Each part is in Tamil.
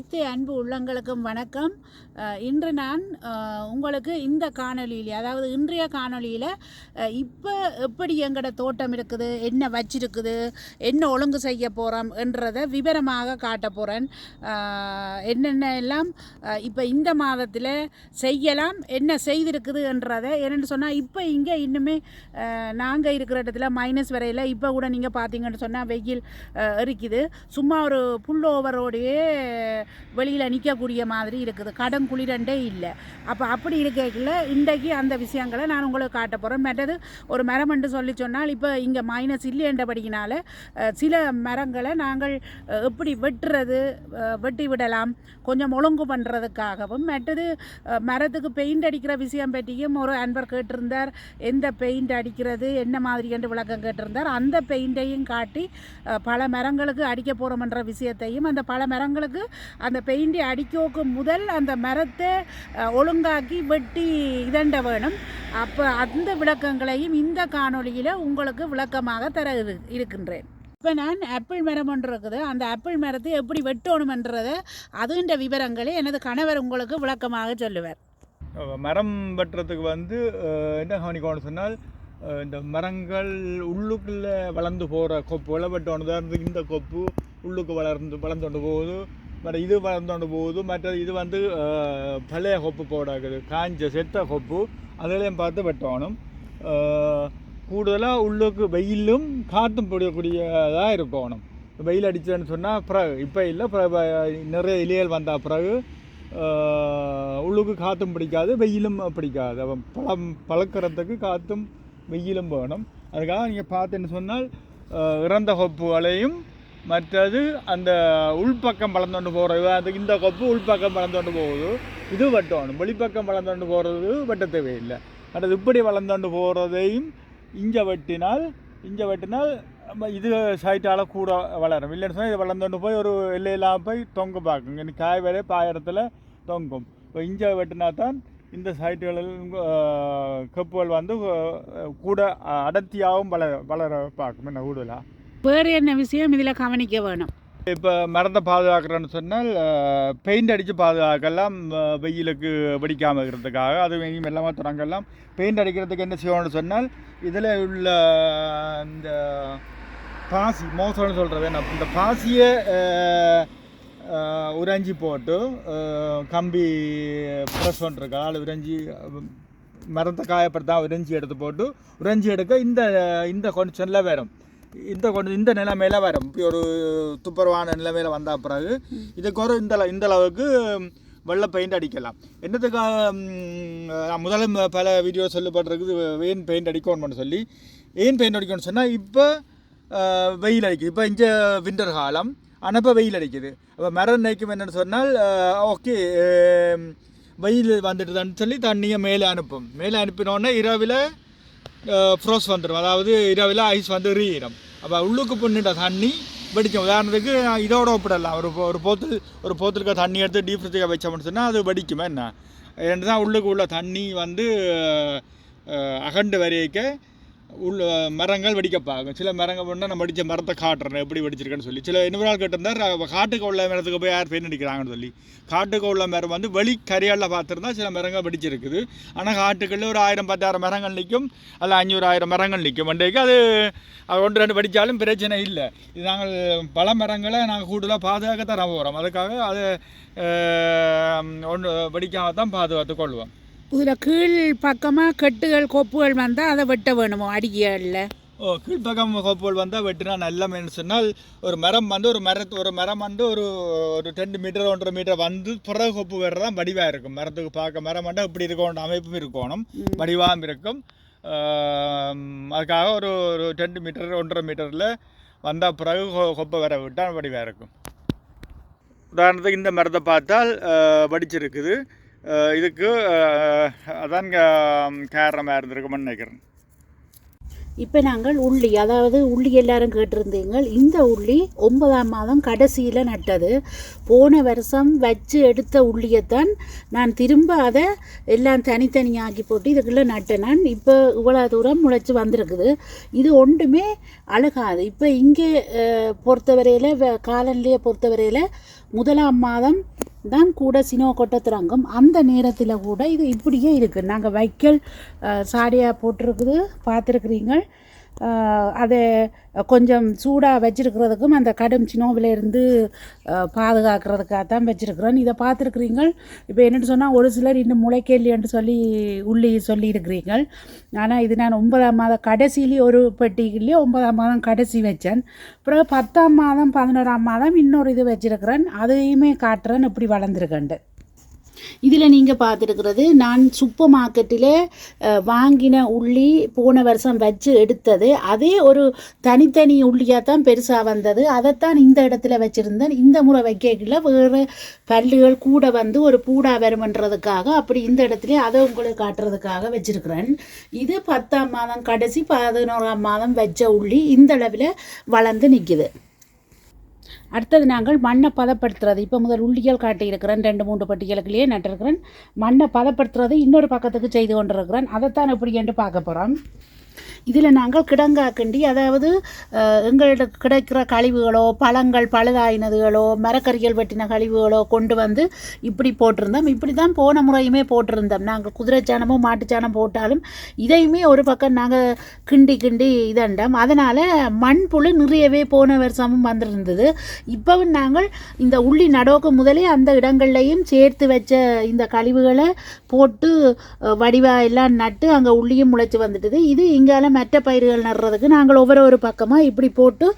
அனைத்து அன்பு உள்ளங்களுக்கும் வணக்கம். இன்று நான் உங்களுக்கு இந்த காணொலியில் அதாவது இன்றைய காணொளியில் இப்போ எப்படி எங்களோட தோட்டம் இருக்குது என்ன வச்சிருக்குது என்ன ஒழுங்கு செய்ய போகிறோம் என்றதை விவரமாக காட்ட போகிறேன் என்னென்ன எல்லாம் இப்போ இந்த மாதத்தில் செய்யலாம் என்ன செய்திருக்குது என்றதை என்னென்னு சொன்னால் இப்போ இங்கே இன்னுமே நாங்கள் இருக்கிற இடத்துல மைனஸ் வரையில் இப்போ கூட நீங்கள் பார்த்தீங்கன்னு சொன்னால் வெயில் இருக்குது சும்மா ஒரு புல் ஓவரோடையே வெளியில் நிற்கக்கூடிய மாதிரி இருக்குது. கடன் குளிரண்டே இல்லை. அப்போ அப்படி இருக்கைக்குள்ள இன்றைக்கு அந்த விஷயங்களை நான் உங்களுக்கு காட்ட போகிறேன் மற்றது ஒரு மரம் என்று சொல்லி சொன்னால் இப்போ இங்கே மைனஸ் இல்லைன்றபடியினால சில மரங்களை நாங்கள் எப்படி வெட்டுறது வெட்டி விடலாம் கொஞ்சம் ஒழுங்கு பண்ணுறதுக்காகவும் மற்றது மரத்துக்கு பெயிண்ட் அடிக்கிற விஷயம் பற்றியும் ஒரு அன்பர் கேட்டிருந்தார். எந்த பெயிண்ட் அடிக்கிறது என்ன மாதிரி என்று விளக்கம் கேட்டிருந்தார். அந்த பெயிண்டையும் காட்டி பல மரங்களுக்கு அடிக்க போகிறோம்ன்ற விஷயத்தையும் அந்த பல மரங்களுக்கு அந்த பெயிண்டை அடிக்கோக்கு முதல் அந்த மரத்தை ஒழுங்காக்கி வெட்டி இதண்ட வேணும். அப்போ அந்த விளக்கங்களையும் இந்த காணொளியில் உங்களுக்கு விளக்கமாக தர இருக்கின்றேன். இப்போ நான் ஆப்பிள் மரம் ஒன்று இருக்குது. அந்த ஆப்பிள் மரத்தை எப்படி வெட்டணுமன்றதை அதுன்ற விவரங்களை எனது கணவர் உங்களுக்கு விளக்கமாக சொல்லுவார். மரம் வெட்டுறதுக்கு வந்து என்ன கவனிக்கணும்னு சொன்னால் இந்த மரங்கள் உள்ளுக்குள்ளே வளர்ந்து போகிற கொப்புகளை வெட்டணும். உதாரணத்துக்கு இந்த கொப்பு உள்ளுக்கு வளர்ந்து வளர்ந்து கொண்டு போகுது. மற்ற இது வந்தோண்டு போகுது மற்றது இது வந்து பழைய கொப்பு போடாக்குது. காஞ்ச செத்த கொப்பு அதிலையும் பார்த்து வெட்டணும். கூடுதலாக உள்ளுக்கு வெயிலும் காற்றும் பிடிக்கக்கூடியதாக இருக்கணும். வெயில் அடிச்சதுன்னு சொன்னால் பிறகு இப்போ இல்லை பிறகு நிறைய இலைகள் வந்தால் பிறகு உள்ளுக்கு காற்றும் பிடிக்காது வெயிலும் பிடிக்காது. அவன் பழம் பழக்கிறதுக்கு காற்றும் வெயிலும் வேணும். அதுக்காக நீங்கள் பார்த்தேன்னு சொன்னால் இறந்த கொப்புகளையும் மற்றது அந்த உள்பக்கம் வளர்ந்தோண்டு போகிறது அது இந்த கொப்பு உள்பக்கம் வளர்ந்தோண்டு போகுது. இது வெட்டணும். வெளிப்பக்கம் வளர்ந்தோண்டு போகிறது வெட்ட தேவையில்லை. மற்றது இப்படி வளர்ந்தோண்டு போகிறதையும் இங்கே வெட்டினால் இங்கே வெட்டினால் நம்ம இது சைட்டால் கூட வளரும். இல்லைன்னு சொன்னால் இது வளர்ந்தோண்டு போய் ஒரு எல்லையெல்லாம் போய் தொங்க பார்க்குங்க இன்னும் காய் வரை பாயறத்தில் தொங்கும். இப்போ இங்கே வெட்டினா தான் இந்த சைட்டுகளில் கப்புகள் வந்து கூட அடர்த்தியாகவும் வளர வளர பார்க்கும். என்ன கூடுதலாக வேறு என்ன விஷயம் இதில் கவனிக்க வேணும்? இப்போ மரத்தை பாதுகாக்கிறோன்னு சொன்னால் பெயிண்ட் அடித்து பாதுகாக்கலாம் வெயிலுக்கு வெடிக்காமல் இருக்கிறதுக்காக. அது வெயில் எல்லாமே தொடங்கலாம். பெயிண்ட் அடிக்கிறதுக்கு என்ன செய்யணும்னு சொன்னால் இதில் உள்ள இந்த பாசி மோசம்னு சொல்கிறது நான் இந்த பாசியை உறைஞ்சி போட்டு கம்பி ப்ரெஸ் பண்ணிருக்கா ஆள் உறைஞ்சி மரத்தை காயப்படுத்தா உறைஞ்சி எடுத்து போட்டு உறைஞ்சி எடுக்க இந்த இந்த கண்டிஷனில் வரும். இந்த கொண்டு இந்த நிலைமையில் வரும். இப்படி ஒரு துப்புரவான நிலைமையில் வந்த பிறகு இதுக்கு ஒரு இந்த இந்த அளவுக்கு வெள்ளை பெயிண்ட் அடிக்கலாம். என்னத்துக்காக ம், முதல்ல பல வீடியோ சொல்லப்பட்டிருக்குது ஏன் பெயிண்ட் அடிக்கணும்னு சொல்லி. ஏன் பெயிண்ட் அடிக்கணும்னு சொன்னால் இப்போ வெயில் அடிக்குது. இப்போ இங்கே விண்டர் காலம். ஆனால் இப்போ வெயில் அடிக்குது. அப்போ மரம் நினைக்கும் என்னென்னு சொன்னால் ஓகே வெயில் வந்துட்டுதான்னு சொல்லி தண்ணியை மேலே அனுப்பும். மேலே அனுப்பினோடனே இரவில் ஃப்ரோஸ் வந்துடும் அதாவது இரவில் ஐஸ் வந்து எரியிடும் அப்போ உள்ளுக்கு பின்னிட்ட தண்ணி வெடிக்கும். உதாரணத்துக்கு இதோட ஒப்பிடலாம் ஒரு ஒரு போத்தில் ஒரு போத்திருக்க தண்ணி எடுத்து டீப் ஃப்ரிட்ஜுக்கு வச்சோம்னு சொன்னால் அது வெடிக்குமா. என்ன? ரெண்டு தான் உள்ளுக்கு உள்ள தண்ணி வந்து அகண்டு வரைக்க உள்ள மரங்கள் வெடிக்கப்பாகும் சில மரங்கள் பண்ணால் நம்ம அடித்த மரத்தை காட்டுறேன் எப்படி வெடிச்சிருக்கேன்னு சொல்லி. சில இன்னொரு நாள் கேட்டிருந்தார் காட்டுக்கு உள்ள மரத்துக்கு போய் யார் பெயின் அடிக்கிறாங்கன்னு சொல்லி. காட்டுக்கு உள்ள மரம் வந்து வெளி கரியாலில் பார்த்துருந்தா சில மரங்கள் வெடிச்சிருக்குது. ஆனால் காட்டுக்களில் ஒரு ஆயிரம் பத்தாயிரம் மரங்கள் நிற்கும் அதில் அஞ்சூறு ஆயிரம் மரங்கள் நிற்கும் அன்றைக்கு அது ஒன்று ரெண்டு வெடித்தாலும் பிரச்சனை இல்லை. இது நாங்கள் பல மரங்களை நாங்கள் கூடுதலாக பாதுகாக்க தர போகிறோம் அதுக்காக அது ஒன்று வெடிக்காமல் தான் பாதுகாத்து கொள்வோம். இதில் கீழ் பக்கமாக கெட்டுகள் கொப்புகள் வந்தால் அதை வெட்ட வேணுமோ அடிக்கைகளில் ஓ கீழ்ப்பக்கம் கோப்புகள் வந்தால் வெட்டினா நல்ல மீன் சொன்னால் ஒரு மரம் வந்து ஒரு மரத்து ஒரு மரம் வந்து ஒரு ஒரு ரெண்டு மீட்டர் ஒன்றரை மீட்டர் வந்து பிறகு கொப்பு தான் வடிவாக இருக்கும். மரத்துக்கு பார்க்க மரம் வந்து இப்படி இருக்கணும் அமைப்பும் இருக்கணும் வடிவாகவும் இருக்கும். அதுக்காக ஒரு ஒரு ரெண்டு மீட்டர் ஒன்றரை மீட்டரில் வந்தால் பிறகு கொப்பை வர விட்டால் வடிவாக இருக்கும். உதாரணத்துக்கு இந்த மரத்தை பார்த்தால் வடிச்சிருக்குது. இதுக்கு அதான் காரணமாக இருந்திருக்கும்னு நினைக்கிறேன். இப்போ நாங்கள் உள்ளி அதாவது உள்ளி எல்லாரும் கேட்டிருந்தீங்க. இந்த உள்ளி ஒன்பதாம் மாதம் கடைசியில் நட்டது. போன வருஷம் வச்சு எடுத்த உள்ளியைத்தான் நான் திரும்ப அதை எல்லாம் தனித்தனியாக்கி போட்டு இதுக்குள்ளே நட்டேன். நான் இப்போ இவ்வளோ தூரம் முளைச்சி வந்திருக்குது. இது ஒன்றுமே அழகாது. இப்போ இங்கே பொறுத்தவரையில் காலநிலையை பொறுத்தவரையில் முதலாம் மாதம் தான் கூட சினோ கொட்ட அந்த நேரத்தில் கூட இது இப்படியே இருக்குது நாங்கள் வைக்கல் சாடியாக போட்டிருக்குது பார்த்துருக்குறீங்க. அதை கொஞ்சம் சூடாக வச்சிருக்கிறதுக்கும் அந்த கடும் சினோவிலேருந்து பாதுகாக்கிறதுக்காக தான் வச்சுருக்குறோம். இதை பார்த்துருக்குறீங்க இப்போ என்னென்னு சொன்னால் ஒரு சிலர் இன்னும் முளைக்கேலின்னு சொல்லி உள்ளி சொல்லியிருக்கிறீங்க ஆனால் இது நான் ஒன்பதாம் மாதம் கடைசியிலேயே ஒரு பெட்டிக்குள்ளேயே ஒன்பதாம் மாதம் கடைசி வச்சேன். அப்புறம் பத்தாம் மாதம் பதினோராம் மாதம் இன்னொரு இது வச்சுருக்கிறேன். அதையுமே காட்டுறேன் இப்படி வளர்ந்துருக்கண்டு இதில் நீங்கள் பார்த்துருக்கிறது நான் சூப்பர் மார்க்கெட்டில் வாங்கின உள்ளி போன வருஷம் வச்சு எடுத்தது. அதே ஒரு தனித்தனி உள்ளியாக தான் பெருசாக வந்தது. அதைத்தான் இந்த இடத்துல வச்சுருந்தேன். இந்த முறை வைக்கல வேறு பல்லுகள் கூட வந்து ஒரு பூடா வருமன்றதுக்காக அப்படி இந்த இடத்துல அதை உங்களுக்கு காட்டுறதுக்காக வச்சுருக்கிறேன். இது பத்தாம் மாதம் கடைசி பதினோராம் மாதம் வச்ச உள்ளி இந்த அளவில் வளர்ந்து நிற்கிது அடுத்தது நாங்கள் மண்ணை பதப்படுத்துறது இப்போ முதல் உள்ளிகள் காட்டியிருக்கிறேன் ரெண்டு மூன்று பட்டிகளுக்குள்ளேயே நட்டிருக்கிறேன். மண்ணை பதப்படுத்துறது இன்னொரு பக்கத்துக்கு செய்து கொண்டிருக்கிறேன். அதைத்தான் எப்படி என்று பார்க்க போகிறோம் இதில் நாங்கள் கிடங்கா கிண்டி அதாவது எங்களுக்கு கிடைக்கிற கழிவுகளோ பழங்கள் பழுதாயினதுகளோ மரக்கறிகள் வெட்டின கழிவுகளோ கொண்டு வந்து இப்படி போட்டிருந்தோம். இப்படி தான் போன முறையுமே போட்டிருந்தோம். நாங்கள் குதிரைச்சாணமோ மாட்டுச்சாணம் போட்டாலும் இதையுமே ஒரு பக்கம் நாங்கள் கிண்டி கிண்டி இதண்டோம். அதனால் மண்புழு நிறையவே போன வருஷமும் வந்திருந்தது. இப்போவும் நாங்கள் இந்த உள்ளி நடோக்கு முதலே அந்த இடங்கள்லையும் சேர்த்து வச்ச இந்த கழிவுகளை போட்டு அஹ், வடிவா எல்லாம் நட்டு அங்கே உள்ளியும் முளைச்சி வந்துட்டுது. இது இங்கால மற்ற பயிர்கள் நடுறதுக்கு நாங்கள் ஒவ்வொரு ஒரு பக்கமாக இப்படி போட்டு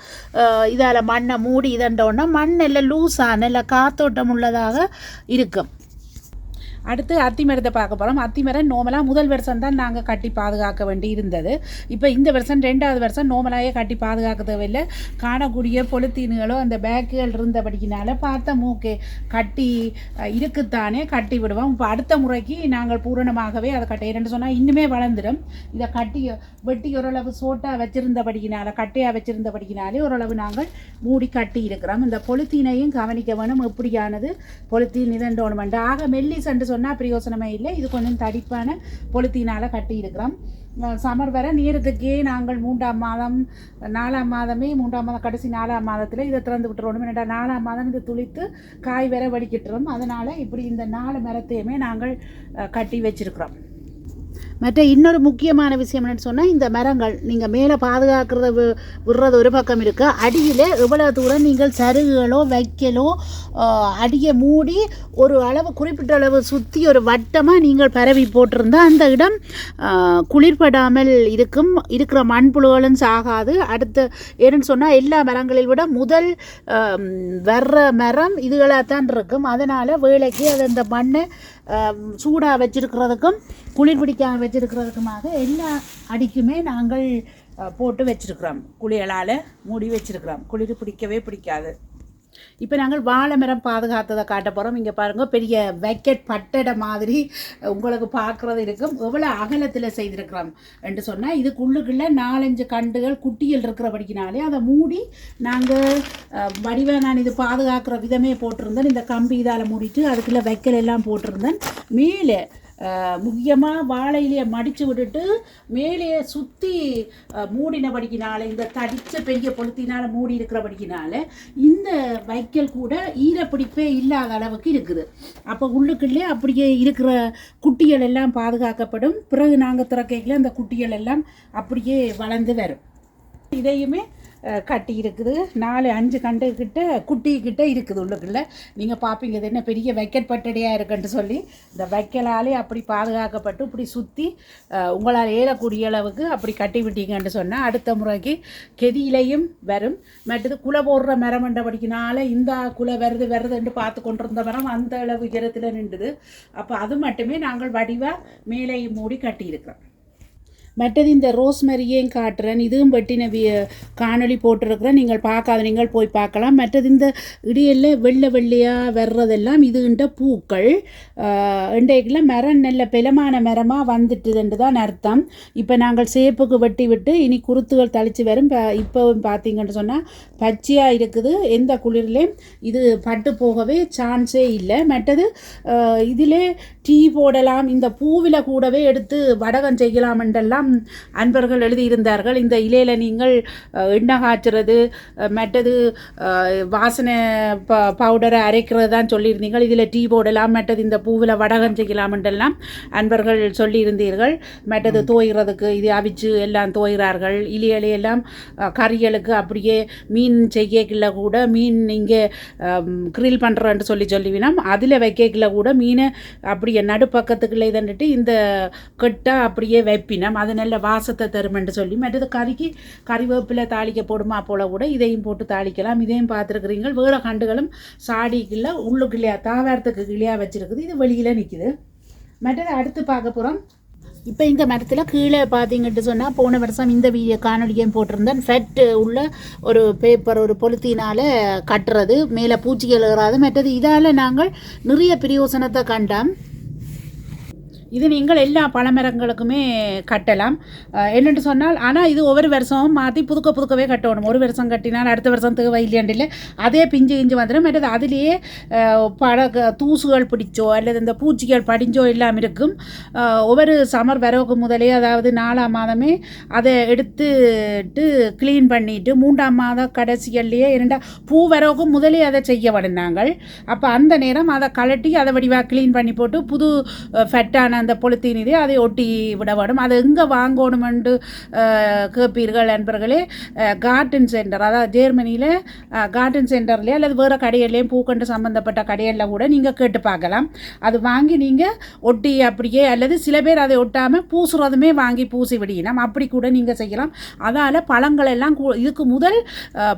இதால் மண்ணை மூடி இதண்டோன்னா மண் எல்லாம் லூஸாக நல்ல காத்தோட்டம் உள்ளதாக இருக்கும். அடுத்து அத்தி மரத்தை பார்க்க போகிறோம் அத்தி மரம் நோமலாக முதல் வருஷம் தான் நாங்கள் கட்டி பாதுகாக்க வேண்டி இருந்தது இப்போ இந்த வருஷம் ரெண்டாவது வருஷம் நோமலாகவே கட்டி பாதுகாக்க தேவையில்லை. காணக்கூடிய பொலித்தீன்களோ அந்த பேக்குகள் இருந்தபடிக்கினால பார்த்த மூக்கே கட்டி இருக்குத்தானே கட்டி விடுவோம். இப்போ அடுத்த முறைக்கு நாங்கள் பூரணமாகவே அதை கட்டி ரெண்டு சொன்னால் இன்னுமே வளர்ந்துடும் இதை கட்டி வெட்டி ஓரளவு சோட்டாக வச்சுருந்தபடிக்கினால கட்டையாக வச்சுருந்தபடிக்கினாலே ஓரளவு நாங்கள் மூடி கட்டி இருக்கிறோம். இந்த பொலித்தீனையும் கவனிக்க வேணும். எப்படியானது? பொலித்தீன் இதண்டோணுமெண்டு ஆக மெல்லிஸ் என்று சொன்னால் பிரயோசனமே இல்லை. இது கொஞ்சம் தடிப்பான பொலித்தீனால் கட்டி இருக்கிறோம் சமர் வர நேரத்துக்கே நாங்கள் மூன்றாம் மாதம் நாலாம் மாதமே மூன்றாம் மாதம் கடைசி நாலாம் மாதத்தில் இதை திறந்து விட்டுறோம் என்னடா நாலாம் மாதம் இது துளித்து காய் வர வடிக்கிட்டுறோம் அதனால் இப்படி இந்த நாலு மரத்தையுமே நாங்கள் கட்டி வச்சிருக்கிறோம். மற்ற இன்னொரு முக்கியமான விஷயம் என்னன்னு சொன்னால் இந்த மரங்கள் நீங்கள் மேலே பாதுகாக்கிறத வி- விடுறது ஒரு பக்கம் இருக்குது அடியில் எவ்வளோ தூரம் நீங்கள் சருகுகளோ வைக்கலோ அடியை மூடி ஒரு அளவு குறிப்பிட்ட அளவு சுற்றி ஒரு வட்டமாக நீங்கள் பரவி போட்டிருந்தால் அந்த இடம் குளிர்படாமல் இருக்கும். இருக்கிற மண்புழுகளும் சாகாது. அடுத்த ஏன்னு சொன்னால் எல்லா மரங்களை விட முதல் வர்ற மரம் இதுகளாக தான் இருக்கும். அதனால் வேலைக்கு அது அந்த மண்ணை சூடாக வச்சுருக்கிறதுக்கும் குளிர் பிடிக்காம வச்சுருக்கிறதுக்குமாக எல்லா அடிக்குமே நாங்கள் போட்டு வச்சிருக்கிறோம். குளியலால் மூடி வச்சுருக்கிறோம். குளிர் பிடிக்கவே பிடிக்காது. இப்போ நாங்கள் வாழை மரம் பாதுகாத்ததை காட்ட போகிறோம் இங்கே பாருங்கள் பெரிய வெக்கெட் பட்டடை மாதிரி உங்களுக்கு பார்க்குறது இருக்கும். எவ்வளோ அகலத்தில் செய்திருக்கிறோம் என்று சொன்னால் இதுக்குள்ளுக்குள்ள நாலஞ்சு கண்டுகள் குட்டிகள் இருக்கிறபடிக்கினாலே அதை மூடி நாங்கள் வடிவ நான் இது பாதுகாக்கிற விதமே போட்டிருந்தேன். இந்த கம்பி இதால் மூடிட்டு அதுக்குள்ளே வைக்கல் எல்லாம் போட்டிருந்தேன். மேலே முக்கியமாக வாழையிலேயே மடித்து விட்டுட்டு மேலே சுற்றி மூடினபடிக்கினால இந்த தடித்த பெரிய பொழுத்தினால் மூடி இருக்கிறபடிக்கினால இந்த வைக்கல் கூட ஈரப்பிடிப்பே இல்லாத அளவுக்கு இருக்குது. அப்போ உள்ளுக்குள்ளே அப்படியே இருக்கிற குட்டிகள் எல்லாம் பாதுகாக்கப்படும். பிறகு நாங்கள் திறக்கையில் அந்த குட்டிகள் எல்லாம் அப்படியே வளர்ந்து வரும். இதையுமே கட்டி இருக்குது. நாலு அஞ்சு கண்டு குட்டிக்கிட்ட இருக்குது உள்ளுக்குள்ள. நீங்கள் பார்ப்பீங்க இது என்ன பெரிய வைக்கல் பட்டடியாக இருக்குன்னு சொல்லி. இந்த வைக்கலாலே அப்படி பாதுகாக்கப்பட்டு இப்படி சுற்றி உங்களால் ஏறக்கூடிய அளவுக்கு அப்படி கட்டி விட்டீங்கன்னு சொன்னால் அடுத்த முறைக்கு கெதியிலையும் வரும். மற்றது குலை போடுற மரம் படிக்கினால இந்த குலை வருது வருதுன்னு பார்த்து கொண்டிருந்த மரம் அந்த அளவு உயரத்தில் நின்றுது. அப்போ அது மட்டுமே நாங்கள் வடிவாக மேலேயும் மூடி கட்டியிருக்கிறோம். மற்றது இந்த ரோஸ்மெரியையும் காட்டுறேன் இதுவும் வெட்டின வி காணொளி போட்டிருக்கிறேன். நீங்கள் பார்க்காத நீங்கள் போய் பார்க்கலாம். மற்றது இந்த இடியல்ல வெள்ளை வெள்ளையாக வர்றதெல்லாம் இதுகின்ற பூக்கள். இன்றைக்குள்ள மரம் நல்ல பெலமான மரமாக வந்துட்டுதுன்ட்டு தான் அர்த்தம். இப்போ நாங்கள் சேப்புக்கு வெட்டி விட்டு இனி குருத்துகள் தளிச்சு வரும். ப- இப்போவும் பார்த்தீங்கன்னு சொன்னால் பச்சையாக இருக்குது. எந்த குளிர்லேயும் இது பட்டு போகவே சான்ஸே இல்லை. மற்றது இதிலே டீ போடலாம். இந்த பூவில் கூடவே எடுத்து வடகம் செய்யலாம்ன்றெல்லாம் எல்லாம் அன்பர்கள் எழுதியிருந்தார்கள். இந்த இலையில் நீங்கள் எண்ணெய் காய்ச்சுறது மற்றது அஹ், வாசனை ப பவுடரை அரைக்கிறது தான் சொல்லியிருந்தீர்கள். இதில் டீ போடலாம் மற்றது இந்த பூவில் வடகம் செய்யலாம்ன்றெல்லாம் அன்பர்கள் சொல்லியிருந்தீர்கள். மற்றது தோய்கிறதுக்கு இது அவிச்சு எல்லாம் தோய்கிறார்கள் இலையிலையெல்லாம் கறிகளுக்கு அப்படியே மீன் செய்யக்கில்ல கூட மீன் இங்கே கிரில் பண்ணுறேன்னு சொல்லி சொல்லிவினோம். அதில் வைக்கக்கில்ல கூட மீனை அப்படியே நடுப்பக்கத்துக்குள்ளே இதன்ட்டு இந்த கெட்டா அப்படியே வைப்பினம். அது நல்ல வாசத்தை தருமென்று சொல்லி மற்றது கறிக்கு கறிவேப்பிலை தாளிக்க போடுமா போல கூட இதையும் போட்டு தாளிக்கலாம். இதையும் பார்த்துருக்குறீங்க வேறு கண்டுகளும் சாடிக்குள்ள உள்ளுக்குள்ளையா தாவாரத்துக்கு கிளியாக வச்சுருக்குது. இது வெளியில் நிற்கிது மற்றது அடுத்து பார்க்க போகிறோம் இப்போ இந்த மரத்தில் கீழே பார்த்தீங்கன்னு சொன்னால் போன வருஷம் இந்த வீடியோ காணொலியும் போட்டிருந்தேன். ஃபெட் உள்ள ஒரு பேப்பர் ஒரு பொலித்தீனால் கட்டுறது. மேலே பூச்சிகள் ஏறாது. மற்றது இதால் நாங்கள் நிறைய பிரயோசனத்தை கண்டோம். இது நீங்கள் எல்லா பழமரங்களுக்குமே கட்டலாம். என்னென்று சொன்னால் ஆனால் இது ஒவ்வொரு வருஷமும் மாற்றி புதுக்க புதுக்கவே கட்டணும். ஒரு வருஷம் கட்டினால் அடுத்த வருஷம் தேவை இல்லையாண்டில்லை அதே பிஞ்சு கிஞ்சு வந்துடும். மற்றது அதுலேயே அஹ், பழ தூசுகள் பிடிச்சோ அல்லது இந்த பூச்சிகள் படிஞ்சோ எல்லாம் இருக்கும். ஒவ்வொரு சமர் வரவுக்கு முதலே அதாவது நாலாம் மாதமே அதை எடுத்துட்டு க்ளீன் பண்ணிட்டு மூன்றாம் மாத கடைசிகள்லேயே இரண்டா பூ வரவுக்கு முதலே அதை செய்ய நாங்கள் அப்போ அந்த நேரம் அதை கலட்டி அதை வடிவாக க்ளீன் பண்ணி போட்டு புது ஃபெட்டான அந்த பொலித்தீன் இது அதை ஒட்டி விட வேணும் அது எங்கே வாங்கணுமென்று கேட்பீர்கள் என்பர்களே கார்டன் சென்டர் அதாவது ஜெர்மனியில் கார்டன் சென்டர்லேயே அல்லது வேறு கடையிலையும் பூக்கண்டு சம்மந்தப்பட்ட கடைகளில் கூட நீங்கள் கேட்டு பார்க்கலாம். அது வாங்கி நீங்கள் ஒட்டி அப்படியே அல்லது சில பேர் அதை ஒட்டாமல் பூசுறதுமே வாங்கி பூசி விடியணும் அப்படி கூட நீங்கள் செய்யலாம். அதால் பழங்கள் எல்லாம் கூ- இதுக்கு முதல்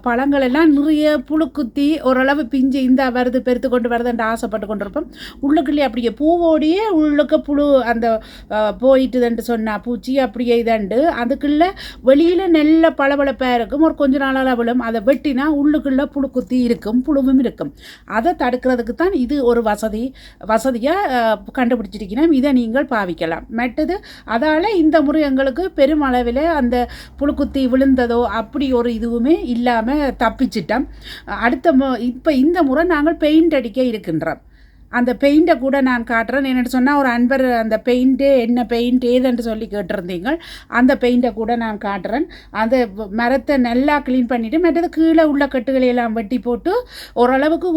பழங்கள் எல்லாம் நிறைய புழுக்குத்தி ஓரளவு பிஞ்சு இந்த வருது பெருத்து கொண்டு வருதுன்ட்டு ஆசைப்பட்டு கொண்டிருப்போம். உள்ளுக்குள்ளே அப்படியே பூவோடையே உள்ளுக்க புழு அந்த போயிட்டுதுன்ட்டு சொன்னா பூச்சி அப்படியே இதண்டு அதுக்குள்ள வெளியில் நல்ல பளபளப்பாக இருக்கும். ஒரு கொஞ்ச நாளால் விழும். அதை வெட்டினா உள்ளுக்குள்ளே புழுக்குத்தி இருக்கும் புழுவும் இருக்கும். அதை தடுக்கிறதுக்கு தான் இது ஒரு வசதி வசதியாக கண்டுபிடிச்சிருக்கணும் இதை நீங்கள் பாவிக்கலாம். மற்றது அதால் இந்த முறை எங்களுக்கு பெருமளவில் அந்த புழுக்குத்தி விழுந்ததோ அப்படி ஒரு இதுவுமே இல்லாமல் தப்பிச்சிட்டோம். அடுத்த மு இப்போ இந்த முறை நாங்கள் பெயிண்ட் அடிக்க இருக்கின்றோம். அந்த பெயிண்ட்டை கூட நான் காட்டுறேன். என்னட்டு சொன்னால் ஒரு அன்பர் அந்த பெயிண்ட்டு என்ன பெயிண்ட் ஏதுன்ட்டு சொல்லி கேட்டிருந்தீங்க அந்த பெயிண்ட்டை கூட நான் காட்டுறேன். அந்த மரத்தை நல்லா க்ளீன் பண்ணிவிட்டு மற்றது கீழே உள்ள கட்டுகளை எல்லாம் வெட்டி போட்டு ஓரளவுக்கு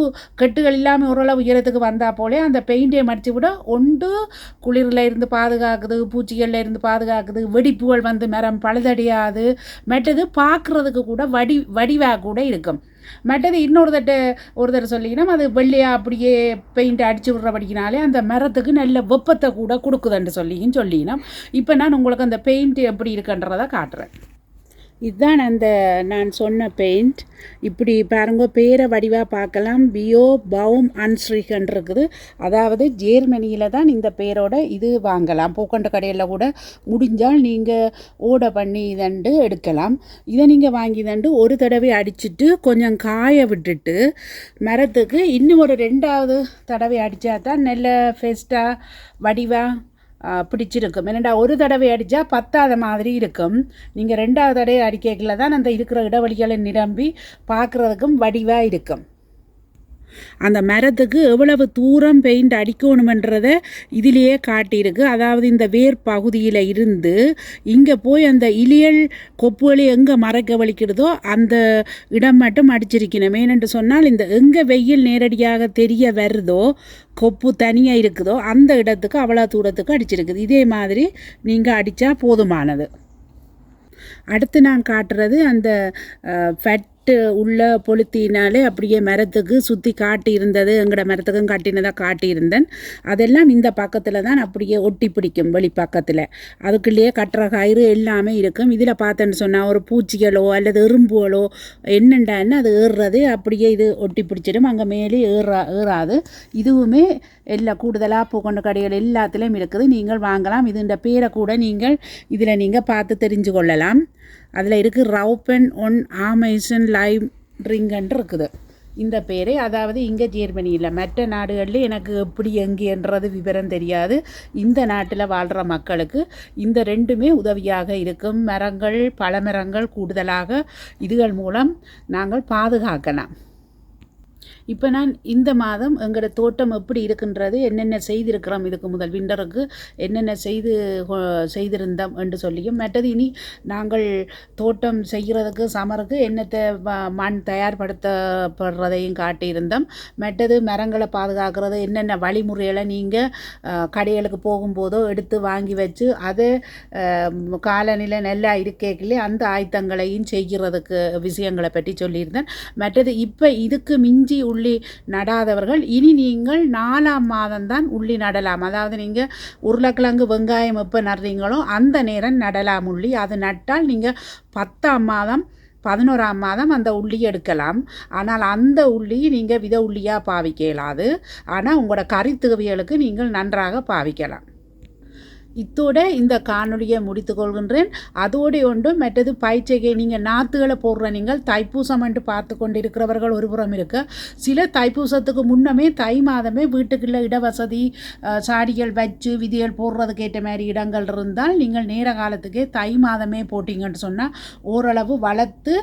கட்டுகள் இல்லாமல் ஓரளவு உயரத்துக்கு வந்தால் போலே அந்த பெயிண்ட்டை மடித்து விட ஒன்று குளிரில் இருந்து பாதுகாக்குது பூச்சிகளில் இருந்து பாதுகாக்குது வெடிப்புகள் வந்து மரம் பழுதடையாது மற்றது பார்க்குறதுக்கு கூட வடி வடிவாக கூட இருக்கும். மற்றது இன்னொரு தட்ட ஒரு சொல்லிங்கன்னா அது வெள்ளையாக அப்படியே பெயிண்ட் அடிச்சு விட்றபடிக்கினாலே அந்த மரத்துக்கு நல்ல வெப்பத்தை கூட கொடுக்குதுன்னு சொல்லியும் சொல்லினோம் இப்போ நான் உங்களுக்கு அந்த பெயிண்ட் எப்படி இருக்குன்றதை காட்டுறேன். இதுதான் அந்த நான் சொன்ன பெயிண்ட் இப்படி பாருங்க பேரை வடிவாக பார்க்கலாம். பியோ பவும் அன்ஸ்ரீகன் இருக்குது அதாவது ஜேர்மனியில் தான் இந்த பேரோட இது வாங்கலாம். பூக்கண்ட கடையில் கூட முடிஞ்சால் நீங்கள் ஓட பண்ணி இதண்டு எடுக்கலாம். இதை நீங்கள் வாங்கி தண்டு ஒரு தடவை அடிச்சிட்டு கொஞ்சம் காய விட்டுட்டு மரத்துக்கு இன்னும் ஒரு ரெண்டாவது தடவை அடித்தா தான் நல்ல ஃபெஸ்ட்டாக வடிவாக பிடிச்சிருக்கும். ஏன்னா ஒரு தடவை அடித்தா பத்தாத மாதிரி இருக்கும். நீங்கள் ரெண்டாவது தடவை அடிக்கல தான் அந்த இருக்கிற இடைவெளிகளை நிரம்பி பார்க்குறதுக்கும் வடிவாக இருக்கும். அந்த மரத்துக்கு எவ்வளவு தூரம் பெயிண்ட் அடிக்கணுமென்றதை இதிலேயே காட்டியிருக்கு. அதாவது இந்த வேர் பகுதியில் இருந்து இங்கே போய் அந்த இலியல் கொப்புகளை எங்கே மறைக்க வலிக்கிறதோ அந்த இடம் மட்டும் அடிச்சிருக்கணும். ஏனென்று சொன்னால் இந்த எங்கே வெயில் நேரடியாக தெரிய வருதோ கொப்பு தனியாக இருக்குதோ அந்த இடத்துக்கு அவ்வளோ தூரத்துக்கு அடிச்சிருக்குது. இதே மாதிரி நீங்கள் அடித்தா போதுமானது. அடுத்து நான் காட்டுறது அந்த லைட்டு உள்ள பொலித்தினாலே அப்படியே மரத்துக்கு சுற்றி காட்டி இருந்தது எங்களோட மரத்துக்கும் காட்டினதாக காட்டியிருந்தேன். அதெல்லாம் இந்த பக்கத்தில் தான் அப்படியே ஒட்டி பிடிக்கும் வெளி பக்கத்தில். அதுக்குள்ளேயே கட்டுற கயிறு எல்லாமே இருக்கும். இதில் பார்த்தேன்னு சொன்னால் ஒரு பூச்சிகளோ அல்லது எறும்புகளோ என்னண்டான்னு அது ஏறுறது அப்படியே இது ஒட்டி பிடிச்சிடும். அங்கே மேலே ஏறா ஏறாது. இதுவுமே எல்லா கூடுதலாக பூக்கொண்ட கடைகள் எல்லாத்துலேயும் இருக்குது. நீங்கள் வாங்கலாம். இதுன்ற பேரை கூட நீங்கள் இதில் நீங்கள் பார்த்து தெரிஞ்சு கொள்ளலாம். அதில் இருக்குது ரவுபென் ஒன் ஆமேசன் லைம் ட்ரிங்கன்ட்டு இருக்குது. இந்த பேரே அதாவது இங்கே ஜேர்மனியில் மற்ற நாடுகளில் எனக்கு எப்படி எங்கேன்றது விவரம் தெரியாது. இந்த நாட்டில் வாழ்கிற மக்களுக்கு இந்த ரெண்டுமே உதவியாக இருக்கும். மரங்கள் பழமரங்கள் கூடுதலாக இதுகள் மூலம் நாங்கள் பாதுகாக்கலாம். இப்போ நான் இந்த மாதம் எங்களோட தோட்டம் எப்படி இருக்கின்றது என்னென்ன செய்திருக்கிறோம் இதுக்கு முதல்? விண்டருக்கு என்னென்ன செய்து செய்திருந்தோம் என்று சொல்லியும் மற்றது இனி நாங்கள் தோட்டம் செய்கிறதுக்கு சமருக்கு என்னத்தை மண் தயார்படுத்தப்படுறதையும் காட்டியிருந்தோம். மற்றது மரங்களை பாதுகாக்கிறது என்னென்ன வழிமுறைகளை நீங்கள் கடைகளுக்கு போகும்போதோ எடுத்து வாங்கி வச்சு அதை காலநிலை நல்லா இருக்கேக்கிலே அந்த ஆயத்தங்களையும் செய்கிறதுக்கு விஷயங்களை பற்றி சொல்லியிருந்தேன். மற்றது இப்போ இதுக்கு மிஞ்சி உள்ள உள்ளி நடாதவர்கள். இனி நீங்கள் நாலாம் மாதம்தான் உள்ளி நடலாம். அதாவது நீங்கள் உருளைக்கிழங்கு வெங்காயம் எப்போ நடுறீங்களோ அந்த நேரம் நடலாம் உள்ளி. அது நட்டால் நீங்கள் பத்தாம் மாதம் பதினோராம் மாதம் அந்த உள்ளி எடுக்கலாம். ஆனால் அந்த உள்ளி நீங்கள் வித உள்ளியாக பாவிக்க இயலாது. ஆனால் உங்களோட கறித்துகவியலுக்கு நீங்கள் நன்றாக பாவிக்கலாம். இத்தோட இந்த காணொளியை முடித்துக்கொள்கின்றேன் அதோடு ஒன்று மற்றது பயிற்சிகை நீங்கள் நாற்றுகளை போடுற நீங்கள் தைப்பூசம் என்று பார்த்து கொண்டிருக்கிறவர்கள் ஒரு புறம் இருக்க. சில தைப்பூசத்துக்கு முன்னமே தை மாதமே வீட்டுக்குள்ள இடவசதி வசதி சாடிகள் வச்சு விதிகள் போடுறதுக்கு ஏற்ற மாதிரி இடங்கள் இருந்தால் நீங்கள் நேர காலத்துக்கே தை மாதமே போட்டிங்கன்னு சொன்னால் ஓரளவு வளர்த்து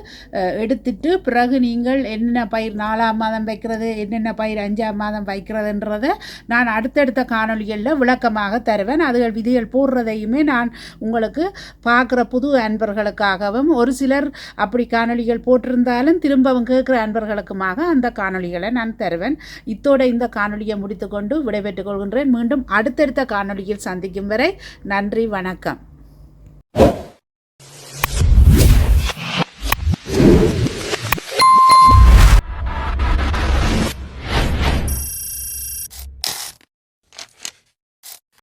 எடுத்துட்டு பிறகு நீங்கள் என்னென்ன பயிர் நாலாம் மாதம் வைக்கிறது என்னென்ன பயிர் அஞ்சாம் மாதம் வைக்கிறதுன்றதை நான் அடுத்தடுத்த காணொளிகளில் விளக்கமாக தருவேன். அதுகள் விதிகள் போடுறதையுமே நான் உங்களுக்கு பார்க்குற புது அன்பர்களுக்காகவும் ஒரு சிலர் அப்படி காணொளிகள் போட்டிருந்தாலும் திரும்பவும் கேட்குற அன்பர்களுக்குமாக அந்த காணொளிகளை நான் தருவேன். இத்தோட இந்த காணொளியை முடித்துக்கொண்டு விடைபெற்றுக் கொள்கின்றேன். மீண்டும் அடுத்தடுத்த காணொளியில் சந்திக்கும் வரை நன்றி வணக்கம்.